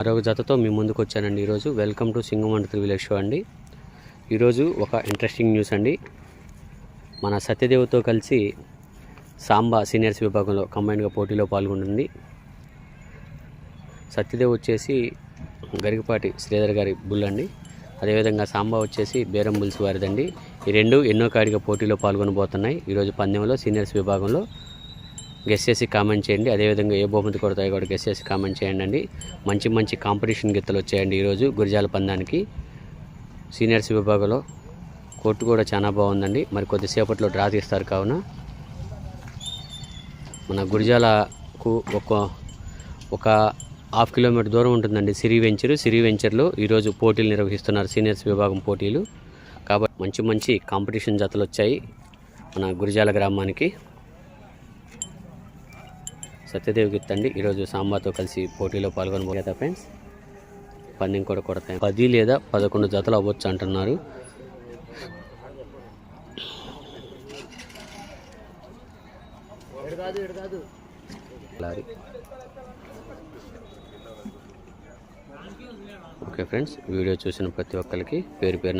మరొక జతతో మీ ముందుకు వచ్చానండి ఈరోజు వెల్కమ్ టు సింగమండ త్రివిలేజ్ షో అండి. ఈరోజు ఒక ఇంట్రెస్టింగ్ న్యూస్ అండి. మన సత్యదేవ్తో కలిసి సాంబా సీనియర్స్ విభాగంలో కంబైన్డ్గా పోటీలో పాల్గొంటుంది సత్యదేవ్ వచ్చేసి గరికపాటి శ్రీధర్ గారి బుల్ అండి. అదేవిధంగా సాంబా వచ్చేసి బేరం బుల్స్ వారిదండి. ఈ రెండు ఎన్నో కాడిగా పోటీలో పాల్గొనబోతున్నాయి. ఈరోజు పందెంలో సీనియర్స్ విభాగంలో గెస్ చేసి కామెంట్ చేయండి. అదేవిధంగా ఏ బహుమతి కొడతాయో కూడా గెస్ చేసి కామెంట్ చేయండి అండి మంచి మంచి కాంపిటీషన్ గిత్తలు వచ్చాయండి ఈరోజు గురిజాల పందానికి. సీనియర్స్ విభాగంలో కోర్టు కూడా చాలా బాగుందండి. మరి కొద్దిసేపట్లో డ్రా తీస్తారు కావున మన గురిజాలకు ఒక ఒక హాఫ్ కిలోమీటర్ దూరం ఉంటుందండి సిరి వెంచరు. సిరి వెంచర్లో ఈరోజు పోటీలు నిర్వహిస్తున్నారు సీనియర్స్ విభాగం పోటీలు. కాబట్టి మంచి మంచి కాంపిటీషన్ జతలు వచ్చాయి మన గురిజాల గ్రామానికి. సత్యదేవ్ గిత్ అండి. ఈరోజు సాంబాతో కలిసి పోటీలో పాల్గొనబోయేదా ఫ్రెండ్స్? పందెం కూడా కొడతాయి. పది లేదా పదకొండు జతలు అవ్వచ్చు అంటున్నారు. లారీ ఓకే ఫ్రెండ్స్ వీడియో చూసిన ప్రతి ఒక్కరికి పేరు పేరున